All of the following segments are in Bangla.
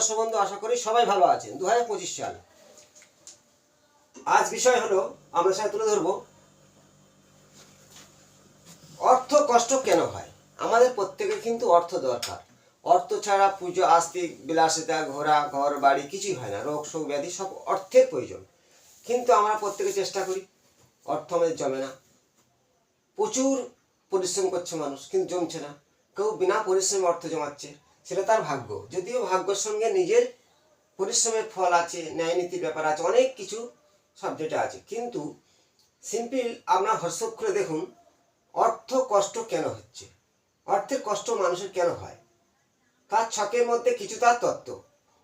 দর্শক বন্ধু আশা করি সবাই ভালো আছেন। দু হাজার পঁচিশ সাল। আজ বিষয় হলো, আমরা সাথে তুলে ধরবো, অর্থ কষ্ট কেন হয়? আমাদের প্রত্যেকের কিন্তু অর্থ দরকার। অর্থ ছাড়া পুজো, আস্তিক, বিলাসিতা ঘোরা ঘর, বাড়ি কিছুই হয় না। রোগ, শোক, ব্যাধি সব অর্থের প্রয়োজন। কিন্তু আমরা প্রত্যেকে চেষ্টা করি, অর্থ আমাদের জমে না। প্রচুর পরিশ্রম করছে মানুষ, কিন্তু জমছে না। কেউ বিনা পরিশ্রমে অর্থ জমাচ্ছে। সেটা তার ভাগ্য। যদিও ভাগ্যের সঙ্গে নিজের পরিশ্রমের ফল আছে, ন্যায় নীতির ব্যাপার আছে, অনেক কিছু সাবজেক্টে আছে। কিন্তু সিম্পল আপনার হোয়াটসঅ্যাপ করে দেখুন, অর্থ কষ্ট কেন হচ্ছে? অর্থের কষ্ট মানুষের কেন হয়? তার ছকের মধ্যে কিছু তার তত্ত্ব।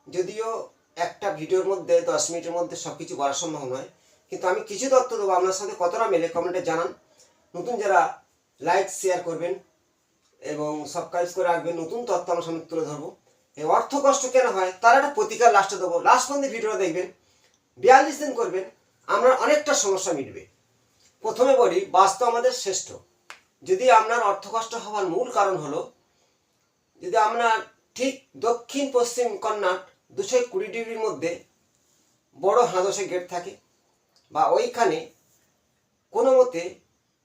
যদিও একটা ভিডিওর মধ্যে, দশ মিনিটের মধ্যে সব কিছু বলা সম্ভব নয়, কিন্তু আমি কিছু তত্ত্ব দেবো। আপনার সাথে কতটা মেলে কমেন্টে জানান। নতুন যারা লাইক শেয়ার করবেন এবং সাবস্ক্রাইব করে রাখবেন নতুন তথ্য আমার সামনে তুলে ধরবো। এই অর্থ কষ্ট কেন হয়? তার একটা প্রতিকার লাস্টে দেবো। লাস্ট পর্যন্ত ভিডিওটা দেখবেন, বিয়াল্লিশ দিন করবেন, আমরা অনেকটা সমস্যা মিটবে। প্রথমে বলি, বাস্তব আমাদের শ্রেষ্ঠ। যদি আপনার অর্থ কষ্ট হওয়ার মূল কারণ হলো, যদি আপনার ঠিক দক্ষিণ পশ্চিম কর্নাট দুশো কুড়ি ডিগ্রির মধ্যে বড় হাঁদসে গেট থাকে, বা ওইখানে কোনো মতে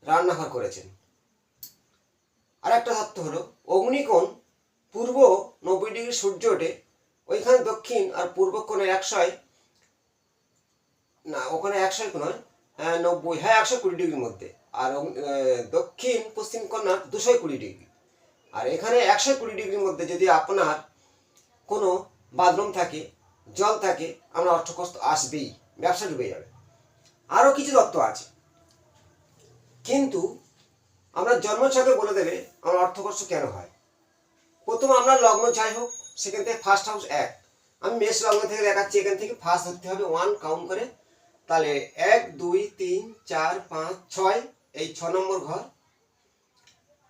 রান্নাঘর করেছেন। আর একটা তত্ত্ব হলো, অগ্নিকোণ পূর্ব নব্বই ডিগ্রি সূর্য ওঠে, ওইখানে দক্ষিণ আর পূর্ব কোণে একশোয়, না, ওখানে একশো নয় হ্যাঁ নব্বই হ্যাঁ একশো কুড়ি ডিগ্রির মধ্যে, আর দক্ষিণ পশ্চিম কন্যা দুশো কুড়ি ডিগ্রি। আর এখানে একশো কুড়ি ডিগ্রির মধ্যে যদি আপনার কোনো বাথরুম থাকে, জল থাকে, আমরা অর্থকষ্ট আসবেই, ব্যবসা ডুবে যাবে। আরও কিছু তত্ত্ব আছে। কিন্তু আমরা জন্ম জন্মছকে বলে দেবে আমার অর্থকর্ষ কেন হয়। প্রথম আমরা লগ্ন যাই হোক সেখান থেকে ফার্স্ট হাউস এক। আমি মেষ লগ্ন থেকে দেখাচ্ছি, এখান থেকে ফার্স্ট ধরতে হবে ওয়ান কাউন্ট করে। তাহলে এক, দুই, তিন, চার, পাঁচ, ছয়, এই ছ নম্বর ঘর,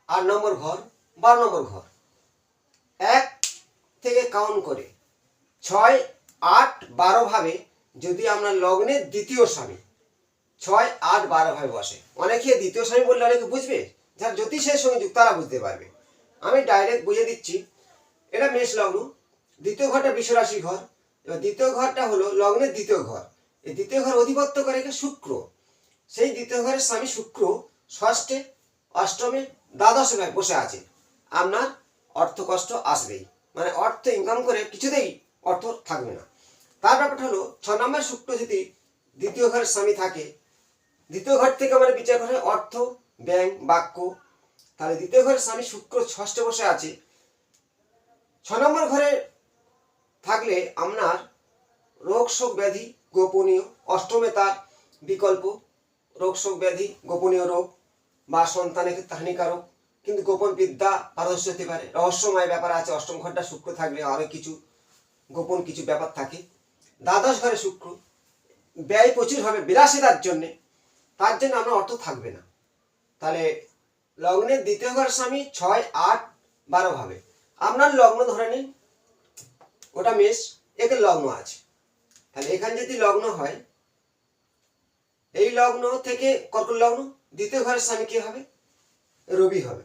আট নম্বর ঘর, বারো নম্বর ঘর। এক থেকে কাউন্ট করে। ছয়, আট, বারো ভাবে যদি আমরা লগ্নের দ্বিতীয় স্বামী ছয়, আট, বারো ভাবে বসে। অনেকে দ্বিতীয় স্বামী বললে অনেকে বুঝবে, যারা জ্যোতিষের সঙ্গে যুক্ত তারা বুঝতে পারবে। আমি ডাইরেক্ট বুঝিয়ে দিচ্ছি, এটা মেষ লগ্ন, দ্বিতীয় ঘরটা বিশ্বরাশি ঘর, এবার দ্বিতীয় ঘরটা হলো লগ্নের দ্বিতীয় ঘর। এই দ্বিতীয় ঘর অধিপত্য করে শুক্র। সেই দ্বিতীয় ঘরের স্বামী শুক্র, ষষ্ঠে, অষ্টমে, দ্বাদশে ভাবে বসে আছে। আপনার অর্থ কষ্ট আসবেই। মানে অর্থ ইনকাম করে কিছুতেই অর্থ থাকবে না। তার ব্যাপারটা হলো, ছ নম্বর শুক্র যদি দ্বিতীয় ঘরের স্বামী থাকে দ্বিতীয় ঘর থেকে আমরা বিচার হয় অর্থ, ব্যাংক, বাক্য। তাহলে দ্বিতীয় ঘরের স্বামী শুক্র ষষ্ঠে বসে আছে। ছ নম্বর ঘরে থাকলে আপনার রোগ শোক ব্যাধি গোপনীয়, অষ্টমে তার বিকল্প, রোগ শোক ব্যাধি গোপনীয় রোগ বা সন্তানের ক্ষেত্রে হানিকারক। কিন্তু গোপন বিদ্যা পারদর্শ হতে পারে। রহস্যময় ব্যাপার আছে, অষ্টম ঘরটা শুক্র থাকলে আরও কিছু গোপন কিছু ব্যাপার থাকে। দ্বাদশ ঘরে শুক্র। ব্যয় প্রচুর হবে বিলাসিতার জন্যে। তার জন্য আমরা অর্থ থাকবে না। তাহলে লগ্নের দ্বিতীয় ঘর স্বামী ছয়, আট, বারো ভাবে। আপনার লগ্ন ধরে নিন ওটা মেষ, একে লগ্ন আছে। তাহলে এখানে যদি লগ্ন হয়, এই লগ্ন থেকে কর্কট লগ্ন, দ্বিতীয় ঘরের স্বামী কি হবে? রবি হবে।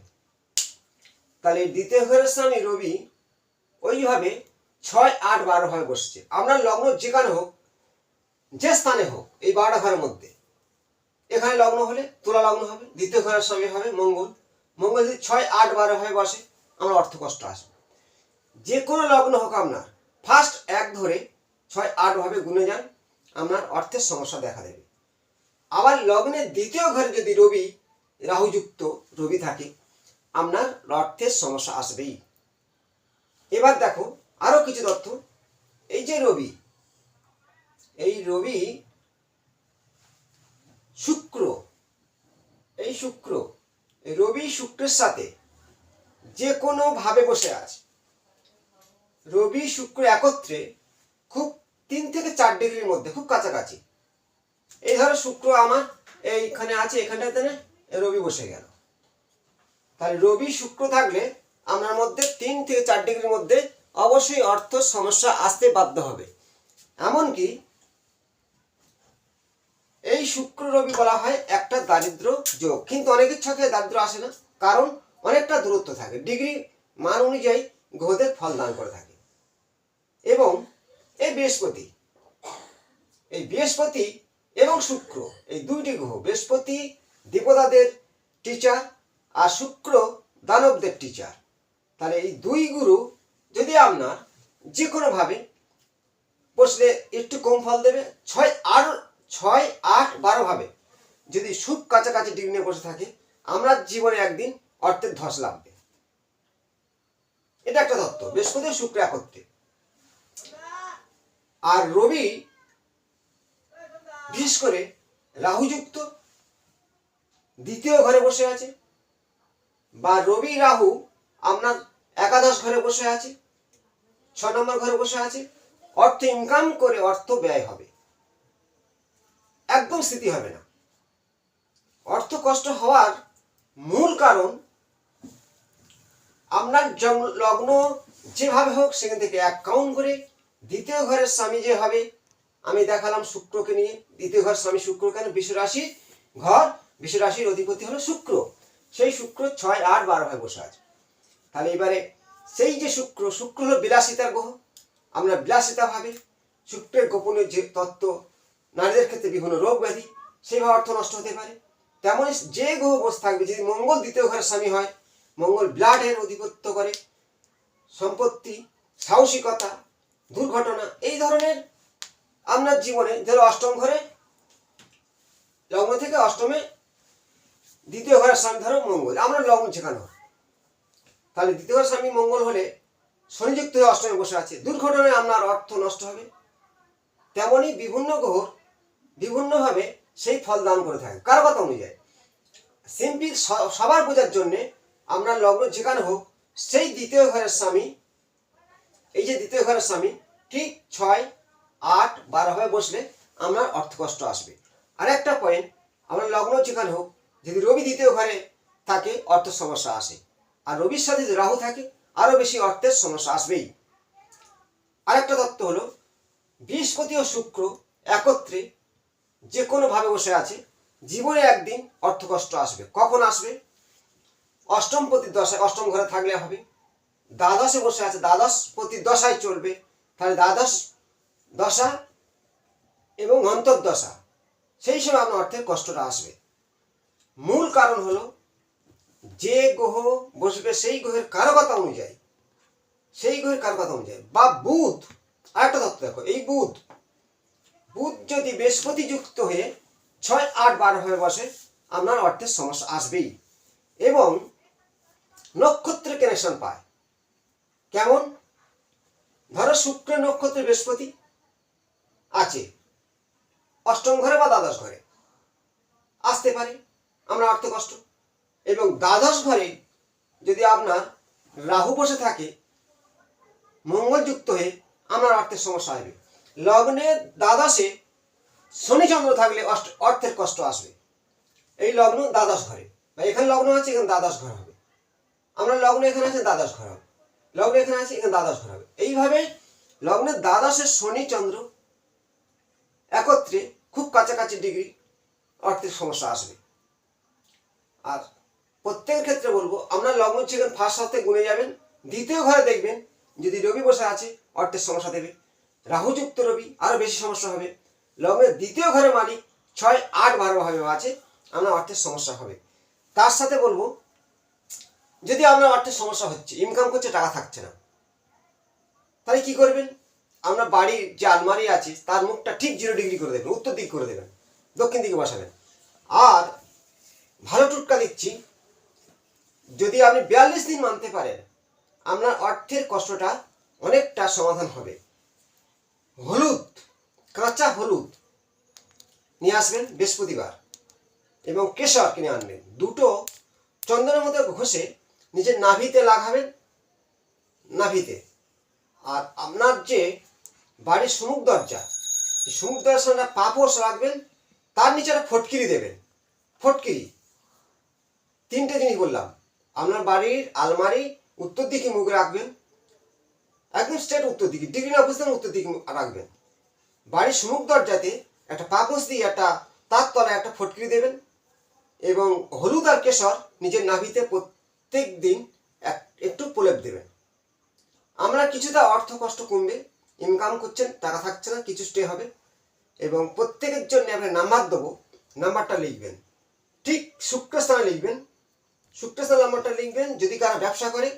তাহলে দ্বিতীয় ঘরের স্বামী রবি ওইভাবে ছয়, আট, বারো ভাবে বসছে। আপনার লগ্ন যেখানে হোক, যে স্থানে হোক, এই বারোটা ঘরের মধ্যে। এখানে লগ্ন হলে তুলা লগ্ন হবে, দ্বিতীয় ঘরের স্বামী হবে মঙ্গল। মঙ্গল যদি ছয়, আট, বারো ভাবে বসে, আমার অর্থ কষ্ট আসবে। যে কোনো লগ্ন হোক আপনার ফার্স্ট এক ধরে ছয়, আট ভাবে গুনে যান, আপনার অর্থের সমস্যা দেখা দেবে। আবার লগ্নের দ্বিতীয় ঘরে যদি রবি, রাহুযুক্ত রবি থাকে, আপনার অর্থের সমস্যা আসবেই। এবার দেখো, আরও কিছু তথ্য। এই যে রবি, এই রবি শুক্র এই শুক্র রবি শুক্রের সাথে যে কোনো ভাবে বসে আছে। রবি শুক্র একত্রে খুব তিন থেকে চার ডিগ্রির মধ্যে, খুব কাছাকাছি। এই ধরো শুক্র আমার এইখানে আছে এখানটাতে না রবি বসে গেল। তাহলে রবি শুক্র থাকলে আপনার মধ্যে তিন থেকে চার ডিগ্রির মধ্যে অবশ্যই অর্থ সমস্যা আসতে বাধ্য হবে। এমনকি এই শুক্র রবি বলা হয় একটা দারিদ্র যোগ। কিন্তু অনেকের ছকে দারিদ্র আসে না, কারণ অনেকটা দূরত্ব থাকে। ডিগ্রি মান অনুযায়ী গ্রহদের ফল দান করে থাকে। এবং এই বৃহস্পতি এই বৃহস্পতি এবং শুক্র, এই দুইটি গ্রহ, বৃহস্পতি দেবতাদের টিচার আর শুক্র দানবদের টিচার তাহলে এই দুই গুরু যদি আপনার যে কোনোভাবে বসলে একটু কম ফল দেবে, ছয় আর ছয় আট বারো ভাবে যদি সুখ কাছাকাছি ডিগ্রি নিয়ে বসে থাকে, আমরা জীবনে একদিন অর্থের ধস লাগবে এটা একটা তত্ত্ব বৃহস্পতি শুক্র একত্রে। আর রবি বিশেষ করে রাহুযুক্ত, দ্বিতীয় ঘরে বসে আছে, বা রবি রাহু আপনার একাদশ ঘরে বসে আছে ছ নম্বর ঘরে বসে আছে, অর্থ ইনকাম করে অর্থ ব্যয় হবে। একদম স্থিতি হবে না। অর্থ কষ্ট হওয়ার মূল কারণ আপনার লগ্ন যেভাবে হোক সেখান থেকে এক কাউন্ট করে দ্বিতীয় ঘরের স্বামী যে হবে, আমি দেখালাম শুক্রকে নিয়ে। দ্বিতীয় ঘর স্বামী শুক্র কেন? বিশ্বরাশি ঘর বিশ্বরাশির অধিপতি হলো শুক্র। সেই শুক্র ছয়, আট, বারো ভাবে বসে আছে। তাহলে এবারে সেই যে শুক্র শুক্র হলো বিলাসিতার গ্রহ। আমরা বিলাসিতা ভাবে। শুক্রের গোপনীয় যে তত্ত্ব নারীদের ক্ষেত্রে বিভিন্ন রোগ ব্যাধি সেইভাবে অর্থ নষ্ট হতে পারে। তেমনই যে গ্রহ বসে থাকবে, যদি মঙ্গল দ্বিতীয় ঘরের স্বামী হয়, মঙ্গল ব্লাডের অধিপত্য করে। সম্পত্তি, সাহসিকতা, দুর্ঘটনা, এই ধরনের আপনার জীবনে ধরো অষ্টম ঘরে, লগ্ন থেকে অষ্টমে দ্বিতীয় ঘরের স্বামী ধরো মঙ্গল, আমরা লগ্ন শেখানো। তাহলে দ্বিতীয় ঘরের স্বামী মঙ্গল হলে শনিযুক্ত হয়ে অষ্টমে বসে আছে। দুর্ঘটনায় আপনার অর্থ নষ্ট হবে। তেমনই বিভিন্ন গ্রহ বিভিন্নভাবে সেই ফল দান করে থাকে। কারও কথা অনুযায়ী। সিম্পল সবার বোঝার জন্যে আমরা লগ্ন যেখানে হোক, সেই দ্বিতীয় ঘরের স্বামী, এই যে দ্বিতীয় ঘরের স্বামী, ঠিক ছয়, আট, বারো ভাবে বসলে আপনার অর্থ কষ্ট আসবে। আর একটা পয়েন্ট আমরা লগ্ন যেখানে হোক, যদি রবি দ্বিতীয় ঘরে থাকে অর্থ সমস্যা আসে। আর রবির সাথে যদি রাহু থাকে আরও বেশি অর্থের সমস্যা আসবেই। আরেকটা তত্ত্ব হলো, বৃহস্পতি ও শুক্র একত্রে যে কোনোভাবে বসে আছে, জীবনে একদিন অর্থকষ্ট আসবে। কখন আসবে? অষ্টম প্রতি দশায় অষ্টম ঘরে থাকলে হবে। দ্বাদশে বসে আছে, দ্বাদশ দশায় চলবে। তাহলে দ্বাদশ দশা এবং অন্তর্দশা, সেই সময় আপনার অর্থের কষ্টটা আসবে। মূল কারণ হলো, যে গ্রহ বসবে সেই গ্রহের কারকতা অনুযায়ী, সেই গ্রহের কারকতা অনুযায়ী। বা বুধ, আরেকটা তত্ত্ব দেখো, এই বুধ বুধ যদি বৃহস্পতি যুক্ত হয়ে ছয় আট বারো হয়ে বসে, আপনার অর্থের সমস্যা আসবেই। এবং নক্ষত্রের কানেকশন পায়। কেমন? ধরো শুক্র নক্ষত্রে বৃহস্পতি আছে। অষ্টম ঘরে বা দ্বাদশ ঘরে? আসতে পারে, আমরা অর্থ কষ্ট। এবং দ্বাদশ ঘরে যদি আপনার রাহু বসে থাকে, মঙ্গলযুক্ত হয়ে আপনার অর্থের সমস্যা আসবে। লগ্নে দ্বাদশে শনিচন্দ্র থাকলে অর্থের কষ্ট আসবে। এই লগ্ন দ্বাদশ ঘরে। বা এখানে লগ্ন আছে, এখানে দ্বাদশ ঘর হবে। আমরা লগ্ন এখানে আছে, দ্বাদশ ঘর হবে। লগ্ন এখানে আছে, এখানে দ্বাদশ ঘর হবে। এইভাবে লগ্নের দ্বাদশের শনি চন্দ্র একত্রে খুব কাছাকাছি ডিগ্রি অর্থের সমস্যা আসবে। আর প্রত্যেকের ক্ষেত্রে বলব আমরা লগ্ন সেখানে ফার্স্ট হাতে গুনে যাবেন। দ্বিতীয় ঘরে দেখবেন, যদি রবি বসে আছে, অর্থের সমস্যা দেবে। রাহুযুক্ত রবি আরও বেশি সমস্যা হবে। লগ্নের দ্বিতীয় ঘরে মালিক ছয় আট বারো ভাবে আছে আপনার অর্থের সমস্যা হবে। তার সাথে বলব, যদি আপনার অর্থের সমস্যা হচ্ছে ইনকাম করছে, টাকা থাকছে না। তাহলে কি করবেন? আপনার বাড়ির যে আলমারি আছে, তার মুখটা ঠিক জিরো ডিগ্রি করে দেবেন, উত্তর দিক করে দেবেন, দক্ষিণ দিকে বসাবেন। আর ভালো টুটকা দিচ্ছি, যদি আপনি বিয়াল্লিশ দিন মানতে পারেন, আপনার অর্থের কষ্টটা অনেকটা সমাধান হবে। হলুদ, কাঁচা হলুদ নিয়ে আসবেন বৃহস্পতিবার এবং কেশর কিনে আনবেন। দুটো চন্দনের মধ্যে ঘষে নিজের নাভিতে লাগাবেন, নাভিতে। আর আপনার যে বাড়ির সুমুখ দরজা সুমুখ দরজার সামনে পাপোশ রাখবেন, তার নিচে একটা ফটকিরি দেবেন। ফটকিরি। তিনটে জিনিস বললাম। আপনার বাড়ির আলমারি, উত্তর দিকে মুখ রাখবেন একদম স্ট্রেট উত্তর দিকে ডিগ্রি না বুঝতেন উত্তর দিকে রাখবেন। বাড়ির সুমুখ দরজাতে একটা পাপোশ দিয়ে একটা তার তলায় একটা ফটকিরি দেবেন এবং হলুদ আর কেশর নিজের নাভিতে প্রত্যেক দিন এক একটু প্রলেপ দেবেন। আমরা কিছুটা অর্থ কষ্ট কমবে ইনকাম করছেন, টাকা থাকছে না, কিছু স্টে হবে এবং প্রত্যেকের জন্য আপনি নাম্বার দেবো, নাম্বারটা লিখবেন। ঠিক শুক্রস্থানে লিখবেন। শুক্রস্থান নাম্বারটা লিখবেন, যদি কারা ব্যবসা করে,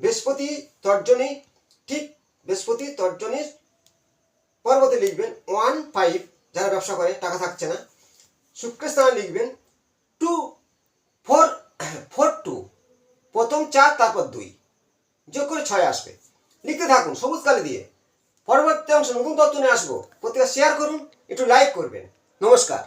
বৃহস্পতি তর্জনী ঠিক বৃহস্পতি তর্জনীর পর্বতে লিখবেন ওয়ান ফাইভ, যারা ব্যবসা করে, টাকা থাকছে না। শুক্রস্থানে লিখবেন টু ফোর ফোর টু, প্রথম চার, তারপর দুই, যোগ করে ছয় আসবে। লিখতে থাকুন, সবুজ কালি দিয়ে। পরবর্তী অংশ নতুন তথ্য নিয়ে আসব। প্রত্যেকে শেয়ার করুন, একটু লাইক করবেন। নমস্কার।